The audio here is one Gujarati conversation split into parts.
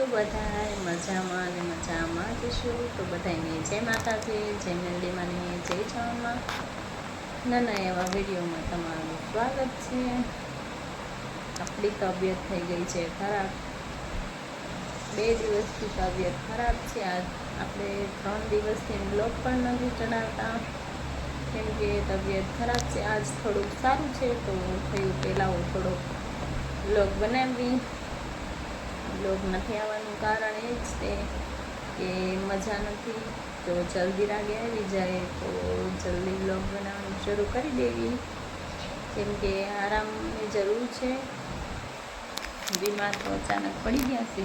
છો બધા મજામાં અને મજામાં જ છો. તો બધાને જય માતાજી, જય મેલડીમાંની જય જવામાં નાના એવા વિડીયોમાં તમારું સ્વાગત છે. આપણી તબિયત થઈ ગઈ છે ખરાબ. બે દિવસથી તબિયત ખરાબ છે. આજ આપણે ત્રણ દિવસથી બ્લોગ પણ નથી ચડાવતા. કેમ કે તબિયત ખરાબ છે. આજ થોડુંક સારું છે. તો થયું પહેલાં હું થોડોક બ્લોગ બનાવી. બ્લોગ નથી આવવાનું. કારણ એ જ છે કે મજા નથી. તો જલ્દી રાગે આવી જાય તો જલ્દી બ્લોગ બનાવવાનું શરૂ કરી દેવી. કેમ કે આરામની જરૂર છે. બીમાર તો અચાનક પડી ગયા છે.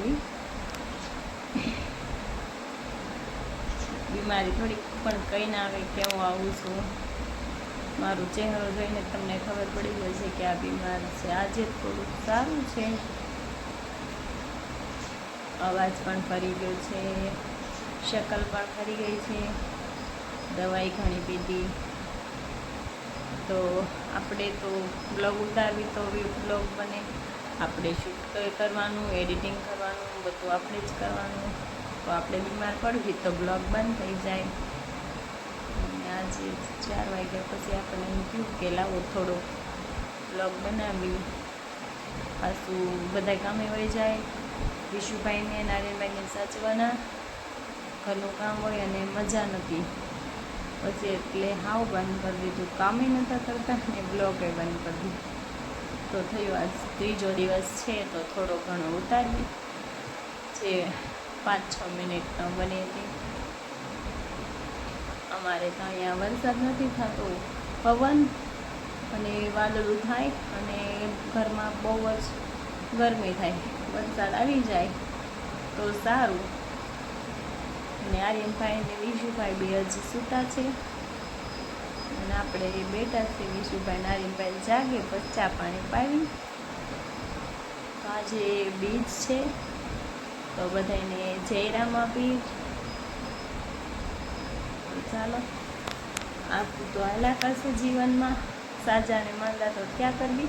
બીમારી થોડીક પણ કંઈ ના આવે કેવું આવું છું. મારું ચહેરો જોઈને તમને ખબર પડી ગઈ છે કે આ બીમાર છે. આજે થોડુંક સારું છે. અવાજ પણ ફરી ગયો છે, શકલ પણ ફરી ગઈ છે, દવાઈ ઘણી પીધી. તો આપણે તો બ્લોગ ઉતારવી તો બ્લોગ બને. આપણે શૂટ કરવાનું, એડિટિંગ કરવાનું, બધું આપણે જ કરવાનું. તો આપણે બીમાર પડવી તો બ્લોગ બંધ થઈ જાય. આજે ચાર વાગ્યા પછી આપણને એમ કે લાવો થોડો બ્લોગ બનાવી. પાછું બધા કામે હોય જાય. વિશુભાઈને નારાયણભાઈને સાચવાના ઘરનું કામ હોય અને મજા નથી. પછી એટલે હાવ બંધ કરી દીધું. કામે નહોતા કરતા ને બ્લોગે બંધ કરી દીધું. તો થયું આજ ત્રીજો દિવસ છે તો થોડો ઘણો ઉતારી જે પાંચ છ મિનિટ બની હતી. અમારે તો અહીંયા વરસાદ નથી થતો. પવન અને વાદળું થાય અને ઘરમાં બહુ જ ગરમી થાય, વરસાદ આવી જાય તો સારું. અને આર્યનભાઈ અને વિશુભાઈ બે હજી સૂતા છે. અને આપણે બેઠા છે વિશુભાઈ ને જાગે પછી ચા પાણી પાવી. તો આજે બીજ છે, તો બધાને જયરામ આપી. ચાલો આપું તો હાલા કરશે જીવનમાં. સાજા ને માંદા તો ક્યાં કરવી?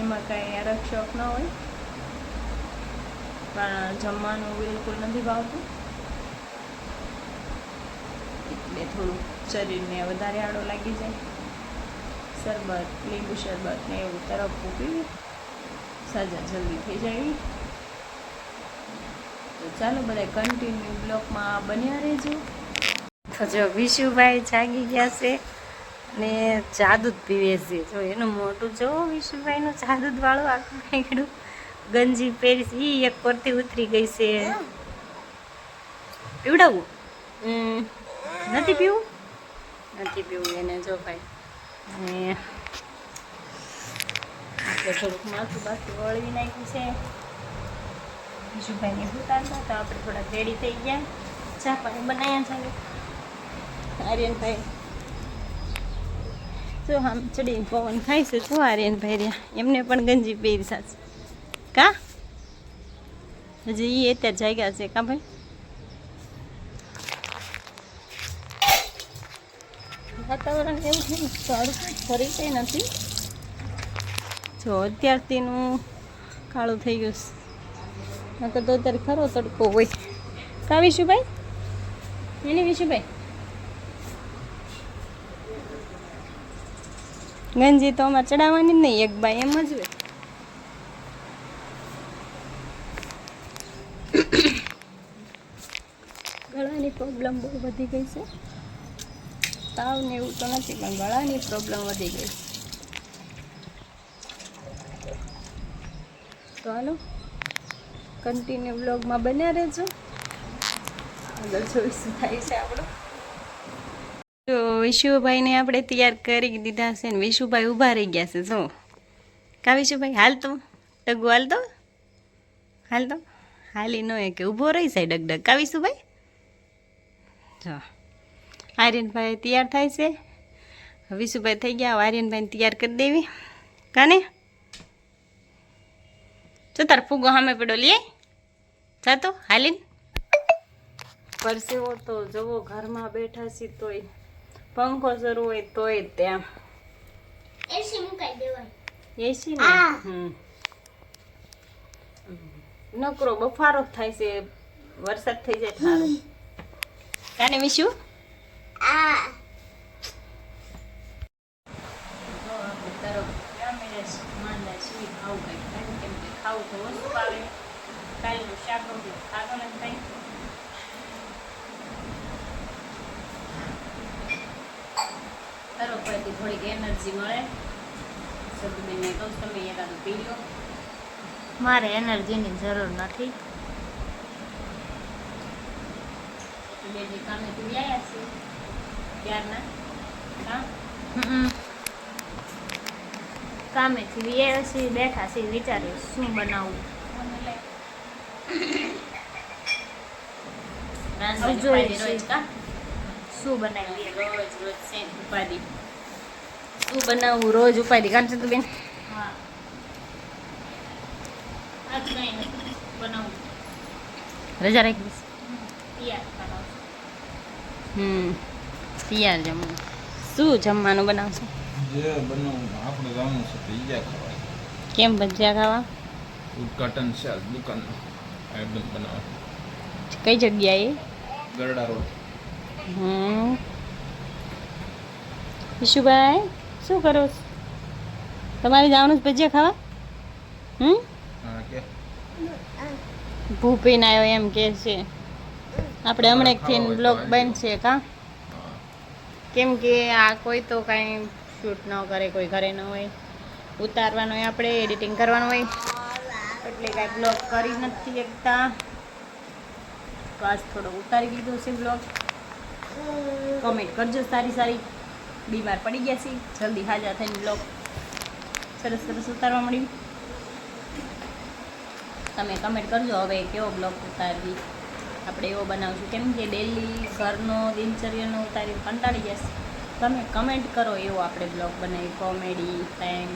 એમાં કાંઈ આરક્ષક ન હોય. પણ જમવાનું બિલકુલ નથી ભાવતું. એટલે થોડું શરીરને વધારે આડો લાગી જાય. શરબત, લીંબુ શરબત ને એવું તરફ પીવી સાજા જલ્દી થઈ જાય. તો ચાલો બધા કન્ટિન્યુ બ્લોકમાં બન્યા રહેજો. તો જો વિશુભાઈ જાગી ગયા છે. ને ચા જ પીવે છે. જો એનું મોટું જો વિશુભાઈનું જાદુ વાળું આખું નીકળ્યું ગંજી પહેરીશ, ઈ એક પરથી ઉતરી ગઈ છે. પીવડાવવું નથી પીવું? નથી પીવું એને જો ભાઈ. થોડુંક માથું બાથું વળવી નાખ્યું છે. વિશુભાઈને ઉતારતા તો આપણે થોડા રેડી થઈ ગયા. ચા પાણી બનાવ્યા છે. આર્યનભાઈ જો આમ ચડીને પવન ખાઈશું શું આર્યનભાઈ એમને પણ ગંજી પહેરી સાચી. કા? હજી એ અત્યારે જાગ્યા છે, કા ભાઈ? વાતાવરણ એવું છે ને સારું ફરી કંઈ નથી. જો અત્યારથીનું કાળું થઈ ગયું નકર તો અત્યારે ખરો તડકો હોય. કા વિશુભાઈ? એને વિશુભાઈ? ગંજી તો અમારે ચડાવવાની નહીં, એક બાય એમ જ હોય. ગળાની પ્રોબ્લેમ બહુ વધી ગઈ છે. તાવ ને એવું તો નથી, પણ ગળાની પ્રોબ્લેમ વધી ગઈ તો હાલો કન્ટિન્યુ બ્લોગમાં બન્યા રહેજો. આગળ જોઈશું, થાય છે આપણું. તો વિશુભાઈને આપણે તૈયાર કરી દીધા છે ને વિશુભાઈ ઊભા રહી ગયા છે જો કા વિશુભાઈ, હાલ તો? ડગુ હાલ તો? હાલ તો? હાલી ન કે ઊભો રહી જાય ડગડગ. કા વિશુભાઈ? જો, આર્યનભાઈ તૈયાર થાય છે. વિશુભાઈ થઈ ગયા આર્યનભાઈને તૈયાર કરી દેવી. કાને? તો તાર ફૂગો સામે પડો લે. જાતો હાલીન. પરસેવો તો જવો, ઘરમાં બેઠા છીએ તોય. પંખો શરૂ હોય તોય ત્યાં એસી મુકાઈ દેવાય એસી ને હમ નકરો બફારો થાય છે વરસાદ થઈ જાય સારું કાને મિશુ તો આપણે તરફ જમીને માંદા છીએ ખાવું કંઈક થાય કેમ કે ખાવું તો ઓછું આવે કાલનું શાક રોટલી ખાતો નથી થાય તરફ પરથી થોડીક એનર્જી મળે સબીને કહું તમે એકાદું પી લો મારે એનર્જીની જરૂર નથી બે જે કામેથી વ્યાયા છે ત્યારના હા હમ. કામેથી છીએ બેઠા છે વિચાર્યું શું બનાવવું જોઈએ? શું બનાવી રોજ રોજ છે ઉપાધિ શું બનાવવું રોજ ઉપાધિ છે તું બેન? હા. આજ કંઈ નથી બનાવવું રજા રાખી દઈશ. હમ. તૈયાર જમવું શું જમવાનું બનાવશે? જે બનાવું આપણે જવાનું છે પીઝા ખાવા કેમ ભજીયા ખાવા? ઉદઘાટન છે દુકાન આઈટમ બનાવવા કઈ જગ્યાએ? ગરડા રોડ. હમ. ઈશુભાઈ શું કરો છો? તમારે જવાનું જ ભજીયા ખાવા? હમ? ભૂપીને આવ્યો એમ કે છે. આપણે હમણાં તો બ્લોગ આવજો. બનશે કા? કેમ કે આ કોઈ તો કાંઈ શૂટ ન કરે કોઈ ઘરે ન હોય. ઉતારવાનું હોય આપણે એડિટિંગ કરવાનું હોય. એટલે કાંઈ બ્લોગ કરી નથી શકતા. બસ થોડો ઉતારી દીધો છે બ્લોગ. કમેન્ટ કરજો સારી સારી. બીમાર પડી ગયા છે જલ્દી હાજર થઈને બ્લોગ સરસ સરસ ઉતારવા મળ્યું. તમે કમેન્ટ કરજો હવે કેવો બ્લોગ ઉતારવી. આપણે એવો બનાવશું. કેમ કે ડેલી ઘરનો દિનચર્યાનો ઉતારી કંટાળી જશે તમે કમેન્ટ કરો એવો આપણે બ્લોગ બનાવી. કોમેડી ટાઈમ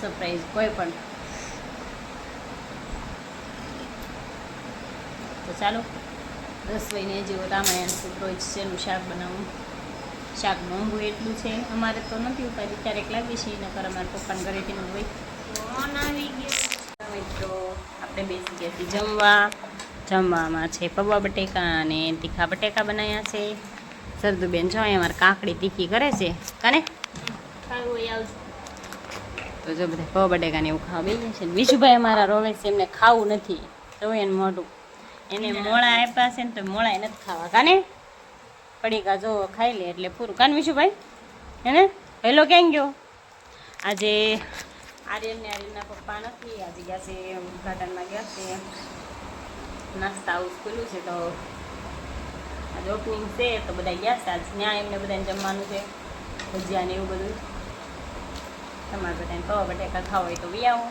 સરપ્રાઈઝ કોઈ પણ. તો ચાલો. રસોઈને જેવો રામાયણ રોજ એનું શાક બનાવવું શાક મોંઘું એટલું છે. અમારે તો નથી ઉપાધી ક્યારેક લાગી છે નકર અમારા પપ્પાને ઘરેથી હોય. ફોન આવી ગયો? મિત્રો આપણે બેસી ગયા છીએ જમવા. જમવામાં છે પૌવા બટેકા અને તીખા બટેકા બનાવ્યા છે. સરદુબેન જો અહીંયા અમારે કાકડી તીખી કરે છે. કને? તો જો બધા પૌવા બટેકાને એવું ખાવા બેસીએ બીજું ભાઈ અમારા રોવે છે એમને ખાવું નથી. રોવે એને મોઢું. એને મોળા આપ્યા છે ને તો મોળા નથી ખાવા. કાને? પડીકા જો ખાઈ લે એટલે પૂરું. કાન વિશુભાઈ? હેને? હેલો ક્યાં ગયો? આજે આર્યન ને આર્યનના પપ્પા નથી. આજે ગયા છે, ઉદઘાટનમાં ગયા છે. નાસ્તા હાઉસ ખુલ્લું છે તો આજે ઓપનિંગ છે તો બધા ગયા છે. આજ ત્યાં એમને બધાને જમવાનું છે, ભજીયા ને એવું બધું. તમારે બધાને પૌવા બટેકા ખાવા હોય તો વી આવો.